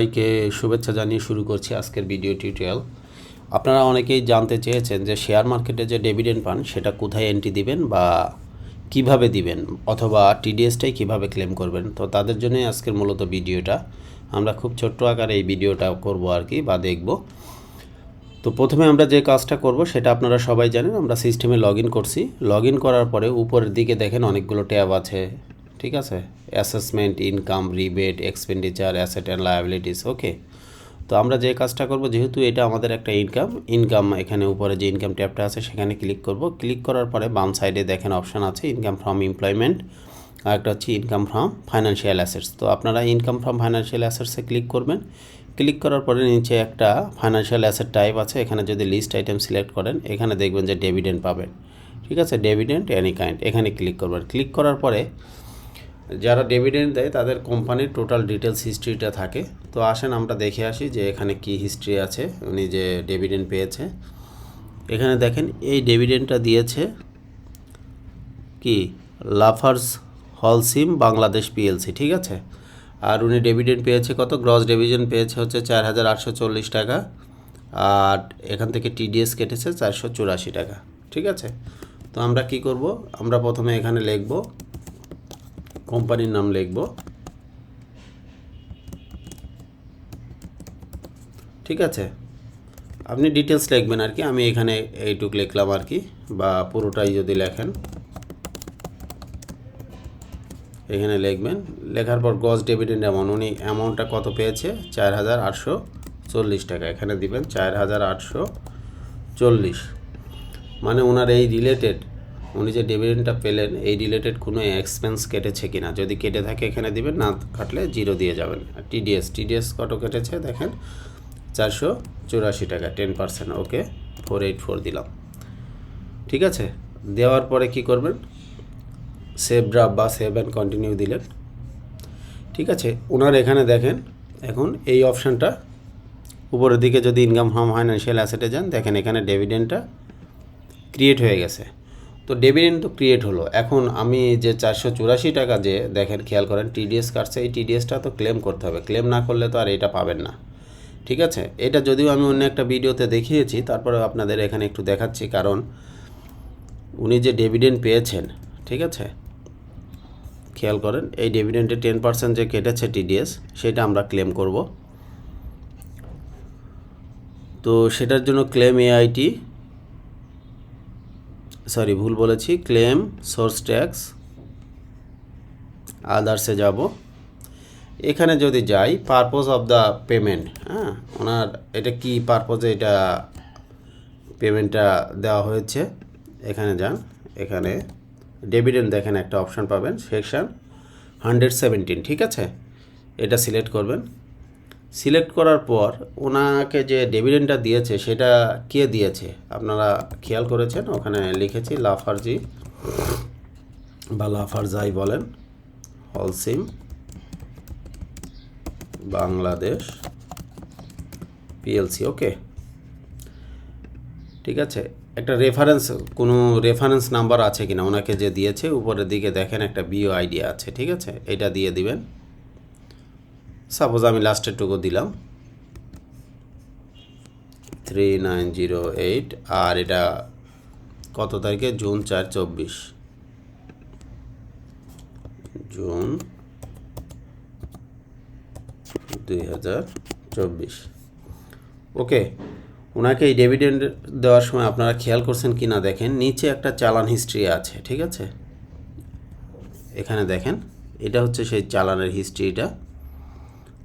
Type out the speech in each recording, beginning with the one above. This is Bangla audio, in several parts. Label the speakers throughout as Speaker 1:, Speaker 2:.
Speaker 1: সবাইকে শুভেচ্ছা জানিয়ে শুরু করছি আজকের ভিডিও টিউটোরিয়াল। আপনারা অনেকেই জানতে চেয়েছেন যে শেয়ার মার্কেটে যে ডিভিডেন্ড পান, সেটা কোথায় এন্ট্রি দিবেন বা কীভাবে দিবেন, অথবা টিডিএসটাই কীভাবে ক্লেম করবেন। তো তাদের জন্যই আজকের মূলত ভিডিওটা। আমরা খুব ছোট্ট আকারে এই ভিডিওটা করব আর কি বা দেখব। তো প্রথমে আমরা যে কাজটা করব, সেটা আপনারা সবাই জানেন, আমরা সিস্টেমে লগ করছি। লগ করার পরে উপরের দিকে দেখেন অনেকগুলো ট্যাব আছে। ঠিক আছে? Assessment income rebate expenditure asset and liabilities okay তো আমরা যে কাজটা করব, যেহেতু এটা আমাদের একটা ইনকাম ইনকাম এখানে উপরে যে ইনকাম ট্যাবটা আছে, সেখানে ক্লিক করব। ক্লিক করার পরে বাম সাইডে দেখেন অপশান আছে ইনকাম ফ্রম এমপ্লয়মেন্ট আর একটা হচ্ছে ইনকাম ফ্রম ফাইন্যান্সিয়াল অ্যাসেটস তো আপনারা ইনকাম ফ্রম ফাইন্যান্সিয়াল অ্যাসেটসে ক্লিক করবেন। ক্লিক করার পরে নিচে একটা ফাইন্যান্সিয়াল অ্যাসেট টাইপ আছে, এখানে যদি লিস্ট আইটেম সিলেক্ট করেন, এখানে দেখবেন যে ডেভিডেন্ট পাবেন। ঠিক আছে? ডেভিডেন্ট এনি কাইন্ড এখানে ক্লিক করবেন। ক্লিক করার পরে যারা ডেভিডেন্ট দেয়, তাদের কোম্পানির টোটাল ডিটেলস হিস্ট্রিটা থাকে। তো আসেন আমরা দেখে আসি যে এখানে কি হিস্ট্রি আছে, উনি যে ডেভিডেন্ট পেয়েছে। এখানে দেখেন, এই ডেভিডেন্টটা দিয়েছে কি? লাফার্স হলসিম বাংলাদেশ পিএলসি, ঠিক আছে? আর উনি ডেভিডেন্ট পেয়েছে কত? গ্রস ডেভিডেন্ট পেয়েছে হচ্ছে চার হাজার আটশো চল্লিশ টাকা। আর এখান থেকে টিডিএস কেটেছে চারশো চুরাশি টাকা, ঠিক আছে? তো আমরা কি করব? আমরা প্রথমে এখানে লিখব কোম্পানির নাম লিখব। ঠিক আছে? আপনি ডিটেলস লিখবেন আর কি, আমি এখানে এইটুক লিখলাম আর কি, বা পুরোটাই যদি লেখেন। এখানে লিখবেন, লেখার পর গজ ডেবিডেন্ট অ্যামাউন্ট উনি অ্যামাউন্টটা কত পেয়েছে? চার হাজার আটশো চল্লিশ টাকা। এখানে দিবেন চার হাজার আটশো চল্লিশ। মানে ওনার এই রিলেটেড উনি যে ডিভিডেন্ডটা পেলেন, এই রিলেটেড কোনো এক্সপেন্স কেটেছে কি না যদি কেটে থাকে এখানে দিবেন, না কাটলে জিরো দিয়ে যাবেন। আর টিডিএস টিডিএস কত কেটেছে দেখেন? চারশো চুরাশি টাকা ten percent okay? Four eight four দিলাম। ঠিক আছে? দেওয়ার পরে কি করবেন? সেভ ড্রাফ বা সেভ অ্যান্ড কন্টিনিউ দিলেন। ঠিক আছে? ওনার এখানে দেখেন, এখন এই অপশানটা উপরের দিকে যদি ইনকাম ফ্রম ফাইন্যান্সিয়াল অ্যাসেটে যান, দেখেন এখানে ডেভিডেন্টটা ক্রিয়েট হয়ে গেছে। তো ডেভিডেন্ট তো ক্রিয়েট হলো। এখন আমি যে চারশো চুরাশি টাকা যে দেখেন, খেয়াল করেন টিডিএস কাটছে, এই টিডিএসটা তো ক্লেম করতে হবে। ক্লেম না করলে তো আর এটা পাবেন না। ঠিক আছে? এটা যদিও আমি অন্য একটা ভিডিওতে দেখিয়েছি, তারপরে আপনাদের এখানে একটু দেখাচ্ছি, কারণ উনি যে ডেভিডেন্ট পেয়েছেন, ঠিক আছে? খেয়াল করেন, এই ডেভিডেন্টে টেন পার্সেন্ট যে কেটেছে টিডিএস সেটা আমরা ক্লেম করব। তো সেটার জন্য ক্লেম এআইটি সরি, ভুল বলেছি। ক্লেম, সোর্স ট্যাক্স, আদার্সে যাব। এখানে যদি যাই, পারপোজ অফ দ্য পেমেন্ট হ্যাঁ? ওনার এটা কি পারপোজে এটা পেমেন্টটা দেওয়া হয়েছে? এখানে যান। এখানে ডেভিডেন্ট দেখেন একটা অপশান পাবেন, সেকশান হান্ড্রেড সেভেন্টিন, ঠিক আছে? এটা সিলেক্ট করবেন। সিলেক্ট করার পর ওনাকে যে ডেভিডেন্টটা দিয়েছে, সেটা কে দিয়েছে? আপনারা খেয়াল করেছেন? ওখানে লিখেছি, লাফারজি বা লাফারজাই বলেন, হলসিম, বাংলাদেশ, পিএলসি, ওকে? ঠিক আছে, একটা রেফারেন্স কোনো রেফারেন্স নাম্বার আছে কিনা? ওনাকে যে দিয়েছে, উপরের দিকে দেখেন একটা বিও আইডিয়া আছে, ঠিক আছে? এটা দিয়ে দিবেন। সাপোজ আমি লাস্টের টুকু দিলাম। থ্রি নাইন জিরো এইট আর এটা কত তারিখে? জুন চার চব্বিশ। জুন দুই হাজার চব্বিশ। ওকে, ওনাকে এই ডেভিডেন্ড দেওয়ার সময় আপনারা খেয়াল করছেন কি না দেখেন। নিচে একটা চালান হিস্ট্রি আছে, ঠিক আছে? এখানে দেখেন, এটা হচ্ছে সেই চালানের হিস্ট্রিটা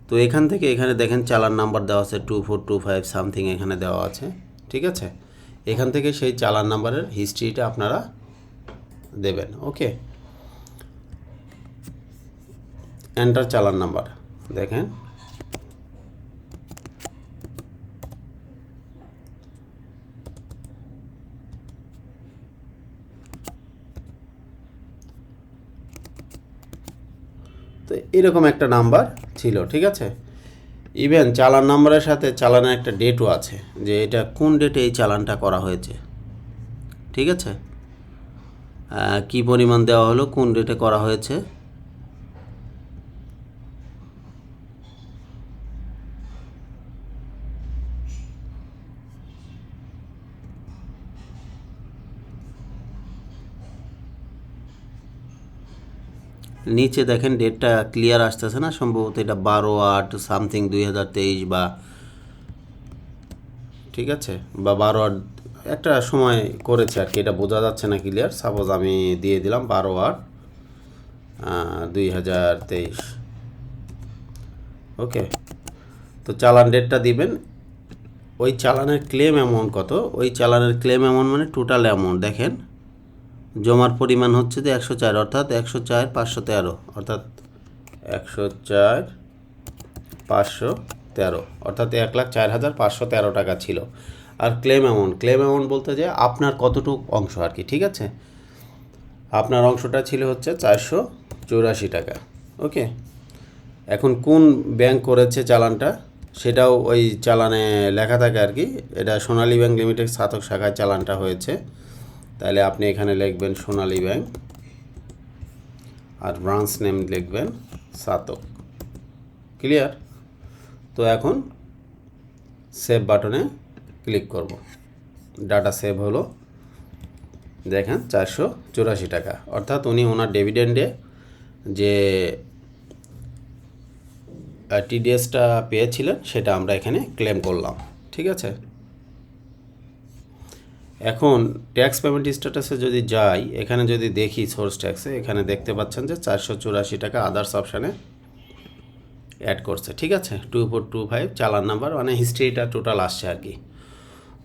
Speaker 1: তো এখান থেকে এখানে দেখেন চালান নাম্বার দেওয়া আছে two four two five something এখানে দেওয়া আছে, ঠিক আছে? এখান থেকে সেই চালান নাম্বারের হিস্ট্রিটা আপনারা দেবেন ওকে এন্টার চালান নাম্বার, দেখেন। তো এরকম একটা নাম্বার ছিল, ঠিক আছে? ইভেন চালান নাম্বারের সাথে চালানের একটা ডেটও আছে, যে এটা কোন ডেটে এই চালানটা করা হয়েছে, ঠিক আছে? কি পরিমাণ দেওয়া হলো, কোন ডেটে করা হয়েছে? নিচে দেখেন ডেটটা ক্লিয়ার আসতেছে না, সম্ভবত এটা বারো আট সামথিং দুই হাজার তেইশ বা ঠিক আছে, বা বারো আট, একটা সময় করেছে আর কি, এটা বোঝা যাচ্ছে না ক্লিয়ার সাপোজ আমি দিয়ে দিলাম বারো আট দুই হাজার তেইশ। ওকে তো চালান ডেটটা দিবেন, ওই চালানের ক্লেম অ্যামাউন্ট কত? ওই চালানের ক্লেম অ্যামাউন্ট মানে টোটাল অ্যামাউন্ট দেখেন। জমার পরিমাণ হচ্ছে যে একশো চার, অর্থাৎ একশো চার পাঁচশো তেরো, অর্থাৎ একশো চার পাঁচশো তেরো, অর্থাৎ এক লাখ চার হাজার পাঁচশো তেরো টাকা ছিল। আর ক্লেম অ্যামাউন্ট ক্লেম অ্যামাউন্ট বলতে যে আপনার কতটুকু অংশ আর কি, ঠিক আছে? আপনার অংশটা ছিল হচ্ছে চারশো চৌরাশি টাকা, ওকে? এখন কোন ব্যাংক করেছে চালানটা? সেটাও ওই চালানে লেখা থাকে আর কি। এটা সোনালী ব্যাংক লিমিটেড সাতক শাখায় চালানটা হয়েছে। তাহলে আপনি এখানে লিখবেন সোনালী ব্যাংক আর ব্রাঞ্চ নেম লিখবেন সাতক। ক্লিয়ার? তো এখন সেভ বাটনে ক্লিক করব। ডাটা সেভ হলো। দেখেন চারশো চুরাশি টাকা। অর্থাৎ উনি ওনার ডেভিডেন্ডে যে টিডিএসটা পেয়েছিলেন সেটা আমরা এখানে ক্লেম করলাম। ঠিক আছে? এখন ট্যাক্স পেমেন্ট স্ট্যাটাসে যদি যাই, এখানে যদি দেখি সোর্স ট্যাক্সে এখানে দেখতে পাচ্ছেন যে চারশো চুরাশি টাকা আদার্স অপশানে অ্যাড করছে, ঠিক আছে? টু ফোর টু ফাইভ চালান নাম্বার মানে হিস্ট্রিটা টোটাল আসছে আর কি।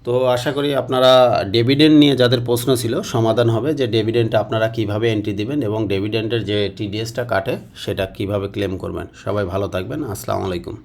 Speaker 1: তো আশা করি আপনারা ডেভিডেন্ট নিয়ে যাদের প্রশ্ন ছিল, সমাধান হবে যে ডেভিডেন্টটা আপনারা কীভাবে এন্ট্রি দিবেন এবং ডেভিডেন্টের যে টিডিএসটা কাটে, সেটা কীভাবে ক্লেম করবেন। সবাই ভালো থাকবেন। আসসালামু আলাইকুম।